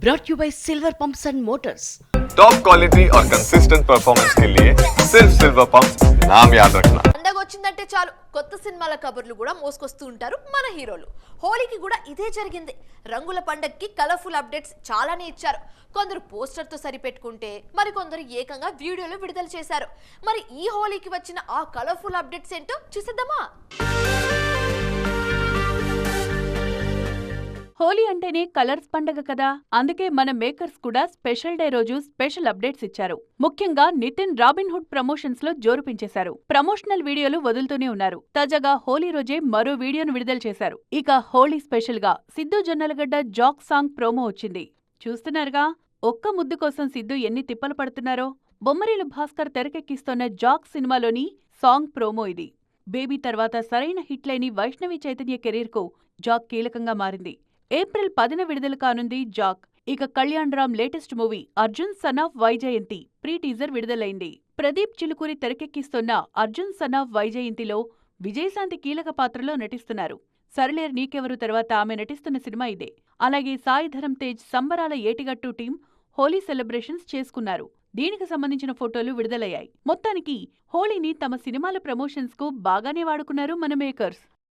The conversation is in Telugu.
brought you by Silver Pumps and Motors. Top quality और कंसिस्टेंट परफॉर्मेंस के लिए सिर्फ सिल्वर पंप नाम याद रखना పండగ వచ్చిందంటే చాలు కొత్త సినిమాల కబుర్లు కూడా మోసుకొస్తూ ఉంటారు మన హీరోలు హోలీకి కూడా ఇదే జరిగింది రంగుల పండగకి కలర్ఫుల్ అప్డేట్స్ చాలానే ఇచ్చారు కొందరు పోస్టర్తో సరిపెట్టుకుంటే మరికొందరు ఏకంగా వీడియోలు విడుదల చేశారు మరి ఈ హోలీకి వచ్చిన ఆ కలర్ఫుల్ అప్డేట్స్ ఏంటో చూసేద్దామా హోలీ అంటేనే కలర్స్ పండగ కదా. అందుకే మన మేకర్స్ కూడా స్పెషల్ డే రోజు స్పెషల్ అప్డేట్స్ ఇచ్చారు. ముఖ్యంగా నితిన్ రాబిన్ హుడ్ ప్రమోషన్స్లో జోరు పెంచేశారు. ప్రమోషనల్ వీడియోలు వదులుతూనే ఉన్నారు. తాజాగా హోలీ రోజే మరో వీడియోను విడుదల చేశారు. ఇక హోలీ స్పెషల్గా Siddhu Jonnalagadda Jack song promo వచ్చింది. చూస్తున్నారుగా? ఒక్క ముద్దు కోసం సిద్ధు ఎన్ని తిప్పలు పడుతున్నారో? బొమ్మరీలు భాస్కర్ తెరకెక్కిస్తోన్న జాక్ సినిమాలోని సాంగ్ ప్రోమో ఇది. బేబీ తర్వాత సరైన హిట్లైన వైష్ణవి చైతన్య కెరీర్కు జాక్ కీలకంగా మారింది. ఏప్రిల్ పదిన విడుదల కానుంది జాక్. ఇక Kalyan Ram latest movie Arjun son of Vyjayanthi pre teaser విడుదలైంది. ప్రదీప్ చిలుకూరి తెరకెక్కిస్తున్న అర్జున్ సన్ ఆఫ్ వైజయంతిలో విజయశాంతి కీలక పాత్రలో నటిస్తున్నారు. సరళేర్ నీకెవరు తర్వాత ఆమె నటిస్తున్న సినిమా ఇదే. అలాగే సాయి ధరం తేజ్ సంబరాల ఏటిగట్టు టీం హోలీ సెలబ్రేషన్స్ చేసుకున్నారు. దీనికి సంబంధించిన ఫోటోలు విడుదలయ్యాయి. మొత్తానికి హోలీని తమ సినిమాల ప్రమోషన్స్కు బాగానే వాడుకున్నారు మన మేకర్స్.